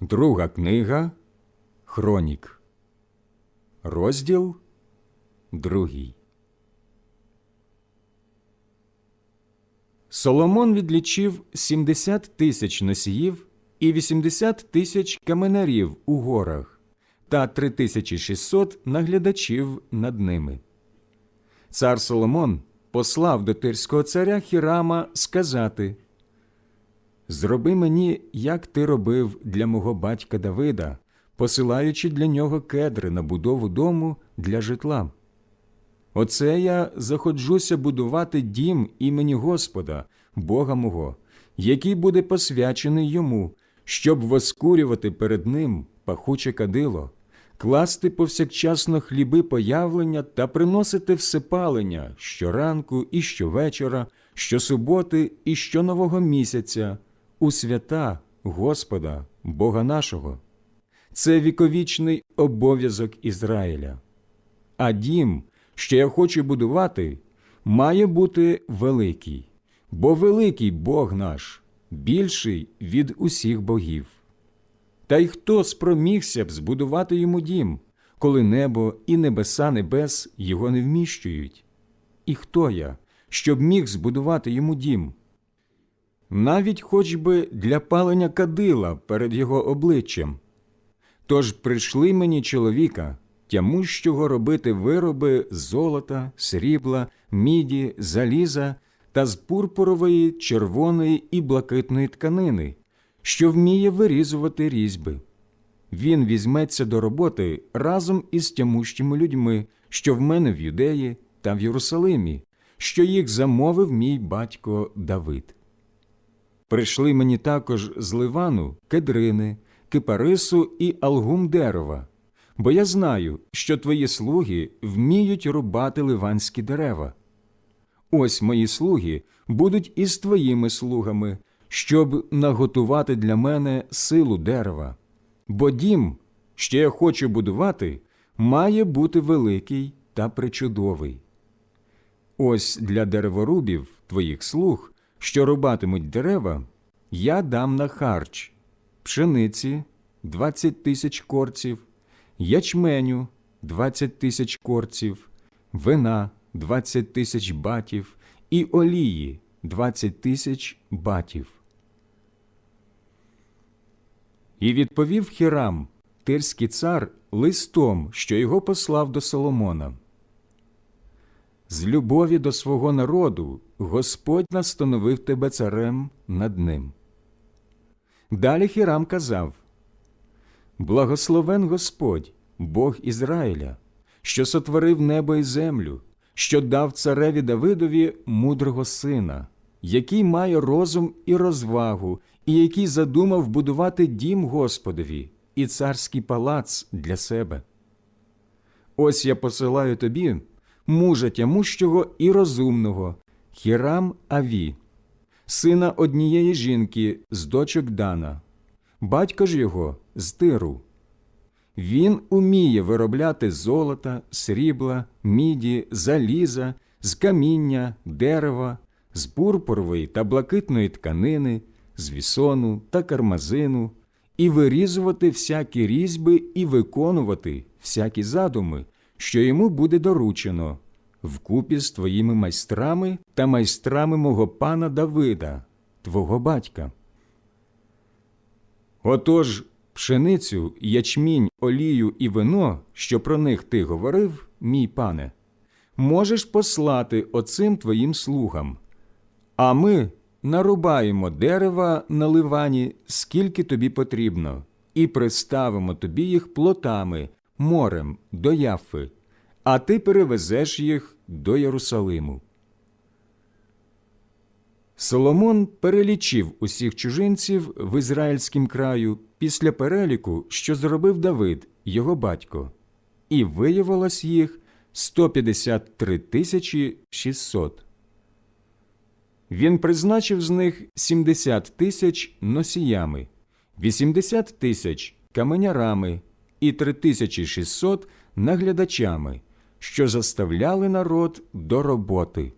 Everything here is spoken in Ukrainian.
Друга книга Хронік. Розділ другий. Соломон відлічив 70 тисяч носіїв і 80 тисяч каменарів у горах та 3600 наглядачів над ними. Цар Соломон послав до тирського царя Хірама сказати Зроби мені, як ти робив для мого батька Давида, посилаючи для нього кедри на будову дому для житла. Оце я заходжуся будувати дім імені Господа, Бога мого, який буде посвячений йому, щоб воскурювати перед ним пахуче кадило, класти повсякчасно хліби появлення та приносити всепалення щоранку і щовечора, щосуботи і щонового місяця, у свята Господа, Бога нашого. Це віковічний обов'язок Ізраїля. А дім, що я хочу будувати, має бути великий, бо великий Бог наш, більший від усіх богів. Та й хто спромігся б збудувати йому дім, коли небо і небеса небес його не вміщують? І хто я, щоб міг збудувати йому дім? Навіть хоч би для палення кадила перед його обличчям. Тож прийшли мені чоловіка, тямущого робити вироби з золота, срібла, міді, заліза та з пурпурової, червоної і блакитної тканини, що вміє вирізувати різьби. Він візьметься до роботи разом із тямущими людьми, що в мене в Юдеї та в Єрусалимі, що їх замовив мій батько Давид. Прийшли мені також з Ливану кедрини, кипарису і алгум дерева, бо я знаю, що твої слуги вміють рубати ливанські дерева. Ось мої слуги будуть із твоїми слугами, щоб наготувати для мене силу дерева. Бо дім, що я хочу будувати, має бути великий та причудовий. Ось для дереворубів твоїх слуг, що рубатимуть дерева, я дам на харч пшениці двадцять тисяч корців, ячменю двадцять тисяч корців, вина двадцять тисяч батів і олії двадцять тисяч батів. І відповів Хірам, тирський цар, листом, що його послав до Соломона. З любові до свого народу Господь настановив тебе царем над ним. Далі Хірам казав Благословен Господь, Бог Ізраїля, що сотворив небо і землю, що дав цареві Давидові мудрого сина, який має розум і розвагу, і який задумав будувати дім Господові і царський палац для себе. Ось я посилаю тобі мужа тямущого і розумного, Хірам Аві, сина однієї жінки з дочок Дана, батько ж його з тиру. Він уміє виробляти золота, срібла, міді, заліза, з каміння, дерева, з пурпурової та блакитної тканини, з вісону та кармазину, і вирізувати всякі різьби і виконувати всякі задуми, що йому буде доручено, вкупі з твоїми майстрами та майстрами мого пана Давида, твого батька. Отож, пшеницю, ячмінь, олію і вино, що про них ти говорив, мій пане, можеш послати оцим твоїм слугам, а ми нарубаємо дерева на ливані, скільки тобі потрібно, і приставимо тобі їх плотами, морем до Яфи, а ти перевезеш їх до Єрусалиму. Соломон перелічив усіх чужинців в ізраїльськім краю після переліку, що зробив Давид, його батько, і виявилось їх 153 тисячі 600. Він призначив з них 70 тисяч носіями, 80 тисяч каменярами і 3600 наглядачами, що заставляли народ до роботи.